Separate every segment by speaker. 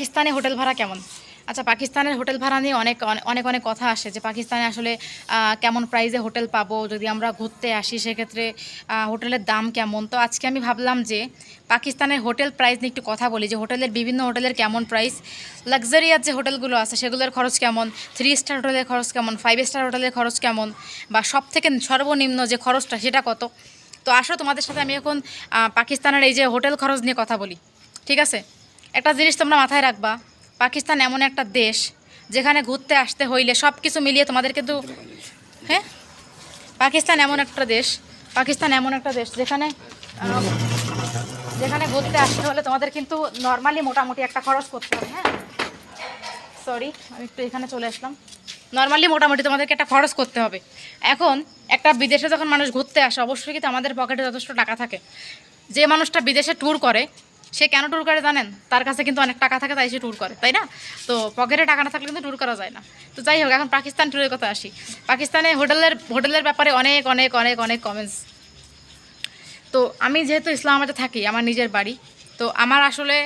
Speaker 1: পাকিস্তানে হোটেল ভাড়া কেমন? আচ্ছা পাকিস্তানের হোটেল ভাড়া নিয়ে অনেক, অনেক- অনেক কথা আসে যে পাকিস্তানে আসলে কেমন প্রাইসে হোটেল পাবো? যদি আমরা ঘুরতে আসি, সেক্ষেত্রে হোটেলের দাম কেমন? তো আজকে আমি ভাবলাম যে পাকিস্তানের হোটেল প্রাইস নিয়ে একটু কথা বলি যে হোটেলের বিভিন্ন হোটেলের কেমন প্রাইস লাক্সারিয়ার যে হোটেলগুলো আছে, সেগুলোর খরচ কেমন? থ্রি স্টার হোটেলের খরচ কেমন? ফাইভ স্টার হোটেলের খরচ কেমন? বা সব থেকে সর্বনিম্ন যে খরচটা, সেটা কত? তো আসো তোমাদের সাথে আমি এখন পাকিস্তানের এই যে হোটেল খরচ নিয়ে কথা বলি। ঠিক আছে? একটা জিনিস তোমরা মাথায় রাখবা, পাকিস্তান এমন একটা দেশ যেখানে ঘুরতে আসতে হইলে সব কিছু মিলিয়ে তোমাদের কিন্তু হ্যাঁ? পাকিস্তান এমন একটা দেশ, পাকিস্তান এমন একটা দেশ যেখানে যেখানে ঘুরতে আসতে হলে তোমাদের কিন্তু নর্মালি মোটামুটি একটা খরচ করতে হবে হ্যাঁ? সরি আমি একটু এখানে চলে আসলাম। নর্মালি মোটামুটি তোমাদেরকে একটা খরচ করতে হবে। এখন একটা বিদেশে যখন মানুষ ঘুরতে আসে, অবশ্যই কিন্তু আমাদের পকেটে যথেষ্ট টাকা থাকে। যে মানুষটা বিদেশে ট্যুর করে সে কেন ট্যুর করে জানেন? তার কাছে কিন্তু অনেক টাকা থাকে, তাই সে ট্যুর করে, তাই না? তো পকেটে টাকা না থাকলে কিন্তু ট্যুর করা যায় না। তো যাই হোক, এখন পাকিস্তান ট্যুরের কথা আসি। পাকিস্তানে হোটেলের হোটেলের ব্যাপারে অনেক অনেক অনেক অনেক কমেন্টস তো আমি যেহেতু ইসলামাবাদে থাকি, আমার নিজের বাড়ি, তো আমার আসলে,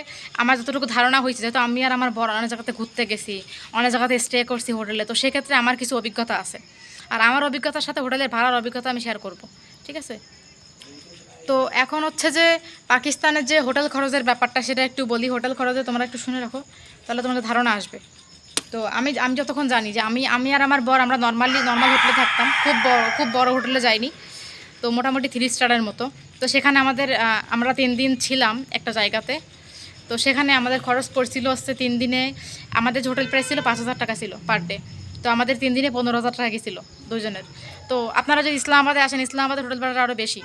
Speaker 1: আমার যতটুকু ধারণা হয়েছে, যেহেতু আমি আর আমার বড় অনেক জায়গাতে ঘুরতে গেছি, অনেক জায়গাতে স্টে করছি হোটেলে, তো সেক্ষেত্রে আমার কিছু অভিজ্ঞতা আছে। আর আমার অভিজ্ঞতার সাথে হোটেলের ভাড়ার অভিজ্ঞতা আমি শেয়ার করব, ঠিক আছে? তো এখন হচ্ছে যে পাকিস্তানের যে হোটেল খরচের ব্যাপারটা, সেটা একটু বলি। হোটেল খরচে তোমরা একটু শুনে রাখো, তাহলে তোমাদের ধারণা আসবে। তো আমি আমি যতক্ষণ জানি যে আমি আমি আর আমার বর, আমরা নর্মালি নর্মাল হোটেলে থাকতাম। খুব বড় খুব বড় হোটেলে যাইনি। তো মোটামুটি থ্রি স্টারের মতো। তো সেখানে আমাদের আমরা তিন দিন ছিলাম একটা জায়গাতে। তো সেখানে আমাদের খরচ পড়ছিল হচ্ছে তিন দিনে, আমাদের যে হোটেল প্রাইস ছিল পাঁচ হাজার টাকা ছিল পার ডে তো আমাদের তিন দিনে পনেরো হাজার টাকা গেছিল দুজনের। তো আপনারা যদি ইসলামাবাদে আসেন, ইসলামাবাদের হোটেল ভাড়াটা আরও বেশি।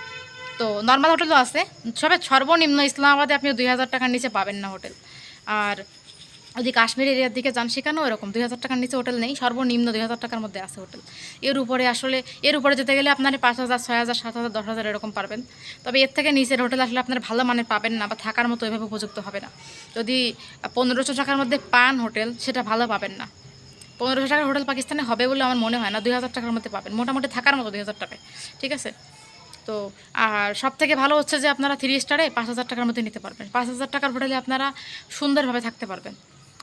Speaker 1: তো নর্মাল হোটেলও আছে। সবে সর্বনিম্ন ইসলামাবাদে আপনি দুই হাজার টাকার নিচে পাবেন না হোটেল আর যদি কাশ্মীর এরিয়ার দিকে যান, সেখানেও এরকম দুই হাজার টাকার নিচে হোটেল নেই। সর্বনিম্ন দুই হাজার টাকার মধ্যে আছে হোটেল এর উপরে আসলে, এর উপরে যেতে গেলে আপনার পাঁচ হাজার, ছয় হাজার, সাত হাজার, দশ হাজার এরকম পারবেন। তবে এর থেকে নিচের হোটেল আসলে আপনার ভালো মানের পাবেন না বা থাকার মতো এভাবে উপযুক্ত হবে না। যদি পনেরোশো টাকার মধ্যে পান হোটেল সেটা ভালো পাবেন না। পনেরোশো টাকার হোটেল পাকিস্তানে হবে বলে আমার মনে হয় না। দুই হাজার টাকার মধ্যে পাবেন। মোটামুটি থাকার মতো দুই হাজার টাকায়। ঠিক আছে? তো আর সব থেকে ভালো হচ্ছে যে আপনারা থ্রি স্টারে পাঁচ হাজার টাকার মধ্যে নিতে পারবেন। পাঁচ হাজার টাকার হোটেলে আপনারা সুন্দরভাবে থাকতে পারবেন।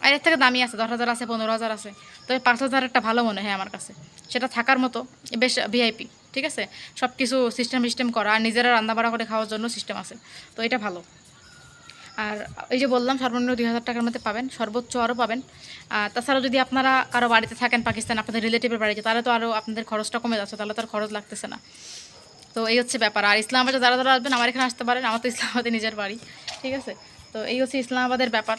Speaker 1: আর এর থেকে দামি আছে, দশ হাজার আছে, পনেরো হাজার আছে। তবে পাঁচ হাজার একটা ভালো মনে হয় আমার কাছে। সেটা থাকার মতো, বেশ ভিআইপি ঠিক আছে? সব কিছু সিস্টেম সিস্টেম করা, আর নিজেরা রান্নাবাড়া করে খাওয়ার জন্য সিস্টেম আছে। তো এটা ভালো। আর এই যে বললাম, সর্বনিম্ন দুই হাজার টাকার মধ্যে পাবেন, সর্বোচ্চ আরও পাবেন। আর তাছাড়া যদি আপনারা কারও বাড়িতে থাকেন, পাকিস্তান, আপনাদের রিলেটিভের বাড়িতে, তাহলে তো আরও আপনাদের খরচটা কমে যাচ্ছে, তাহলে তো আর খরচ লাগতেছে না। তো এই হচ্ছে ব্যাপার। আর ইসলামাবাদে যারা যারা আসবেন আমার এখানে আসতে পারেন আমার তো ইসলামাবাদে নিজের বাড়ি ঠিক আছে? তো এই হচ্ছে ইসলামাবাদের ব্যাপার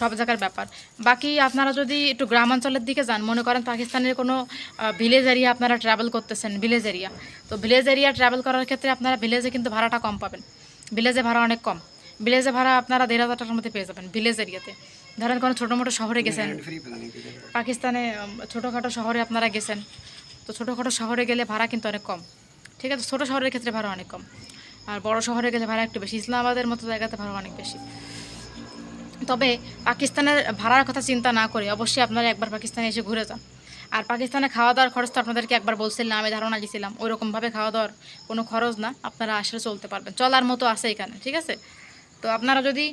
Speaker 1: সব জায়গার ব্যাপার। বাকি আপনারা যদি একটু গ্রামাঞ্চলের দিকে যান মনে করেন পাকিস্তানের কোনো ভিলেজ এরিয়া আপনারা ট্রাভেল করতেছেন ভিলেজ এরিয়া তো ভিলেজ এরিয়া ট্রাভেল করার ক্ষেত্রে আপনারা ভিলেজে কিন্তু ভাড়াটা কম পাবেন। ভিলেজে ভাড়া অনেক কম। ভিলেজে ভাড়া আপনারা দেড় হাজার টাকার মধ্যে পেয়ে যাবেন ভিলেজ এরিয়াতে ধরেন কোনো ছোটো মোটো শহরে গেছেন পাকিস্তানে ছোটোখাটো শহরে আপনারা গেছেন তো ছোটোখাটো শহরে গেলে ভাড়া কিন্তু অনেক কম। ঠিক আছে? ছোটো শহরের ক্ষেত্রে ভাড়া অনেক কম। আর বড় শহরে গেলে ভাড়া একটু বেশি। ইসলামাবাদের মতো জায়গাতে ভাড়া অনেক বেশি। তবে পাকিস্তানের ভাড়ার কথা চিন্তা না করে অবশ্যই আপনারা একবার পাকিস্তানে এসে ঘুরে যান। আর পাকিস্তানে খাওয়া দাওয়ার খরচ তো আপনাদেরকে একবার বলছিলাম, আমি ধারণা দিয়েছিলাম ওই রকমভাবে খাওয়া দাওয়ার কোনো খরচ না, আপনারা আসলে চলতে পারবেন। চলার মতো আছে এখানে, ঠিক আছে? তো আপনারা যদি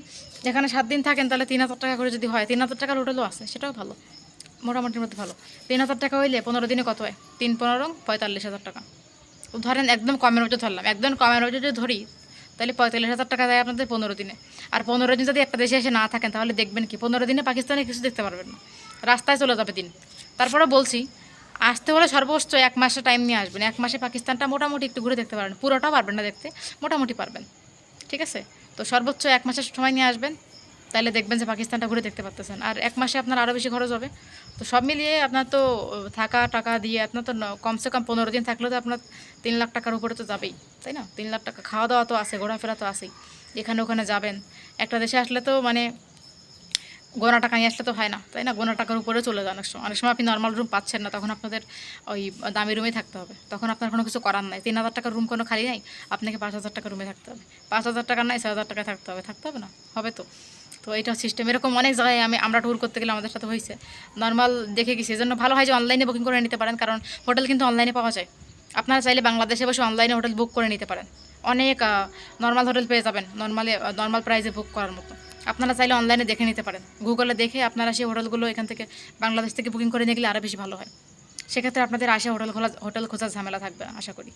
Speaker 1: এখানে সাত দিন থাকেন, তাহলে তিন হাজার টাকা করে যদি হয়, তিন হাজার টাকার হোটেলও আছে, সেটাও ভালো। মোটামুটির মধ্যে ভালো। তিন হাজার টাকা হইলে পনেরো দিনে কত হয়? তিন পনেরো, পঁয়তাল্লিশ হাজার টাকা। ধরেন একদম কমের মধ্যে ধরলাম, একদম কমের মধ্যে যদি ধরি, তাহলে পঁয়তাল্লিশ হাজার টাকা দেয় আপনাদের পনেরো দিনে। আর পনেরো দিন যদি একটা দেশে এসে না থাকেন, তাহলে দেখবেন কি, পনেরো দিনে পাকিস্তানে কিছু দেখতে পারবেন না। রাস্তায় চলে যাবে দিন। তারপরে বলছি, আসতে হলে সর্বোচ্চ এক মাসে টাইম নিয়ে আসবেন। এক মাসে পাকিস্তানটা মোটামুটি একটু ঘুরে দেখতে পারবেন। পুরোটা পারবেন না দেখতে, মোটামুটি পারবেন। ঠিক আছে? তো সর্বোচ্চ এক মাসের সময় নিয়ে আসবেন। তাহলে দেখবেন যে পাকিস্তানটা ঘুরে দেখতে পারতেছেন। আর এক মাসে আপনার আরও বেশি খরচ হবে। তো সব মিলিয়ে আপনার তো থাকা, টাকা দিয়ে আপনার তো কমসে কম পনেরো দিন থাকলেও তো আপনার তিন লাখ টাকার উপরে তো যাবেই, তাই না? তিন লাখ টাকা খাওয়া দাওয়া তো আছে, ঘোরাফেরা তো আছেই। এখানে ওখানে যাবেন। একটা দেশে আসলে তো মানে গোনা টাকা নিয়ে আসলে তো হয় না, তাই না? গোনা টাকার উপরে চলে যান অনেক সময় অনেক সময় আপনি নর্মাল রুম পাচ্ছেন না, তখন আপনাদের ওই দামি রুমেই থাকতে হবে। তখন আপনার কোনো কিছু করার নাই। তিন হাজার টাকার রুম কোনো খালি নাই, আপনাকে পাঁচ হাজার টাকার রুমে থাকতে হবে। পাঁচ হাজার টাকা নাই, ছয় হাজার টাকায় থাকতে হবে। থাকতে হবে না? হবে তো। তো এটা সিস্টেম এরকম অনেক জায়গায় আমি, আমরা ট্যুর করতে গেলে আমাদের সাথে হয়েছে। নর্মাল দেখে গেছি, এজন্য ভালো হয় যে অনলাইনে বুকিং করে নিতে পারেন, কারণ হোটেল কিন্তু অনলাইনে পাওয়া যায়। আপনারা চাইলে বাংলাদেশে বসে অনলাইনে হোটেল বুক করে নিতে পারেন। অনেক নর্মাল হোটেল পেয়ে যাবেন নর্মালি নর্মাল প্রাইসে বুক করার মতো। আপনারা চাইলে অনলাইনে দেখে নিতে পারেন। গুগলে দেখে আপনারা সেই হোটেলগুলো এখান থেকে বাংলাদেশ থেকে বুকিং করে নিয়ে গেলে আরও বেশি ভালো হয়। সেক্ষেত্রে আপনাদের আসে হোটেল খোলা হোটেল খোঁজার ঝামেলা থাকবে, আশা করি।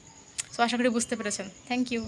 Speaker 1: সো আশা করি বুঝতে পেরেছেন। Thank you